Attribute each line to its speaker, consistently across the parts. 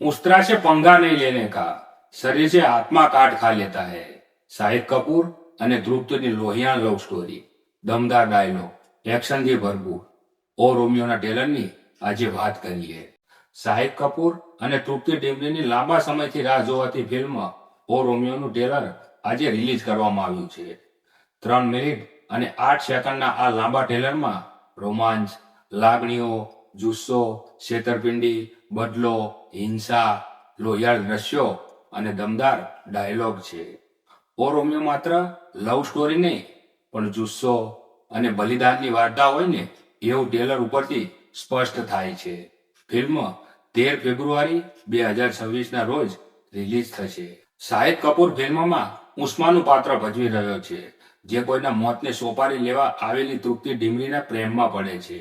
Speaker 1: उस्तरा से पंगा नहीं लेने का शरीर से आत्मा काट खा लेता है શાહિદ કપૂર અને ધ્રુપદની લોહિયાણ લવ સ્ટોરી દમદાર ડાયલોગ એક્શનથી ભરપૂર ઓ રોમિયોના ટેલરની આજે વાત કરીએ શાહિદ કપૂર અને તૃપ્તિ ડિમરીની લાંબા સમયથી રાહ જોવાતી ફિલ્મ ઓ રોમિયોનું ટેલર આજે રિલીઝ કરવામાં આવ્યું છે ત્રણ મિનિટ અને આઠ સેકન્ડના આ લાંબા ટેલરમાં રોમાંચ લાગણીઓ જુસ્સો છેતરપિંડી બદલો, હિંસા, લોહિયાળ દ્રશ્યો અને દમદાર ડાયલોગ છે. ઓ માત્ર લવ સ્ટોરી નહીં, પણ જુસ્સો અને બલિદાનની વાર્તા હોય ને, એવું ટેલર ઉપરથી સ્પષ્ટ થાય છે. ફિલ્મ તેર ફેબ્રુઆરી બે હજાર છવ્વીસના રોજ રિલીઝ થશે. શાહિદ કપૂર ફિલ્મમાં ઉસ્માનું પાત્ર ભજવી રહ્યો છે, જે કોઈના મોતને સોપારી લેવા આવેલી તૃપ્તિ ડીમરીના પ્રેમમાં પડે છે.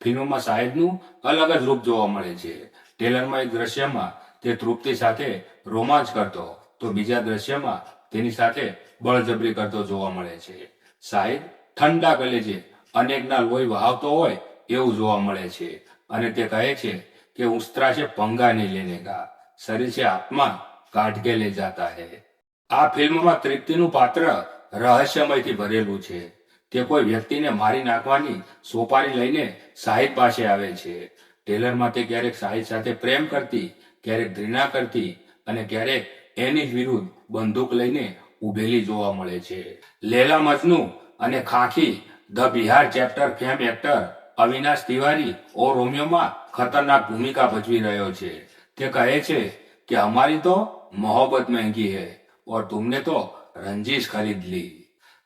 Speaker 1: ફિલ્મમાં શાહિદનું અલગ જ રૂપ જોવા મળે છે. ટેલરમાં એક દ્રશ્યમાં તે તૃપ્તિ સાથે રોમાંચ કરતો, તો બીજા દ્રશ્યમાં તેની સાથે બળજબરી કરતો જોવા મળે છે. શાહિદ ઠંડા કલેજે અનેકના લોહી વહાવતો હોય એવું જોવા મળે છે. અને તે કહે છે કે ઉસ્તરા છે પંગા નહીં લેને કા શરીર છે આત્મા કાઢ કે લે જાતા હે. આ ફિલ્મમાં તૃપ્તિનું પાત્ર રહસ્યમયથી ભરેલું છે. તે કોઈ વ્યક્તિને મારી નાખવાની સોપારી લઈને શાહિદ પાસે આવે છે. ટેલર માટે ક્યારેક સાહિદ સાથે પ્રેમ કરતી, ક્યારેક ઘૃણા કરતી અને ક્યારેક એની વિરુદ્ધ બંદૂક લઈને ઉભેલી જોવા મળે છે. લેલા મજનુ અને Khakee, the Bihar chapter fame actor Avinash Tiwari O રોમિયોમાં ખતરનાક ભૂમિકા ભજવી રહ્યો છે. તે કહે છે કે અમારી તો મોહબ્બત મહેંગી હૈ ઓર તુમને તો રંજીશ ખરીદ લી.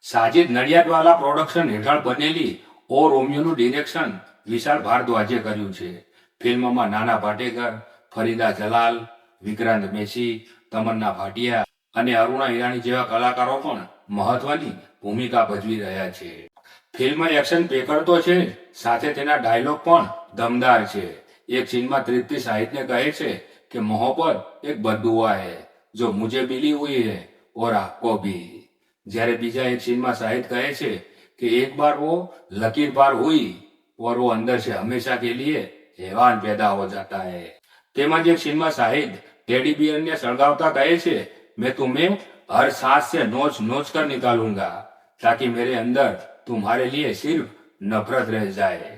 Speaker 1: સાજિદ નડિયાદવાલા પ્રોડક્શન હેઠળ બનેલી ઓ રોમિયોનું ડિરેક્શન વિશાળ ભારદ્વાજે કર્યું છે. ફિલ્મમાં નાના ભાટેકર ફરીદા જલાલ, વિક્રાંત મેસી, તમન્ના ભાટિયા અને અરુણા હિરાણી જેવા કલાકારો પણ મહત્વની ભૂમિકા ભજવી રહ્યા છે. ફિલ્મ એક્શન પેકર તો છે, સાથે તેના ડાયલોગ પણ દમદાર છે. એક સીનમાં તૃપ્તિ સાહિત્ય કહે છે કે મોહ પર એક બદુઆ હે, જો મુજે મિલી હુઈ હે, ઓર આપકો ભી. જ્યારે બીજા એક સીનમાં સાહિત કહે છે કે એક બાર વો લકીર બાર હુઈ और वो अंदर से हमेशा के लिए हैवान पैदा हो जाता है તેમજ એક સીનમાં શાહિદ ટેડી બિયરને સળગાવતા કહે છે मैं तुम्हें हर सांस से नोच नोच कर निकालूंगा ताकि मेरे अंदर तुम्हारे लिए सिर्फ नफरत रह जाए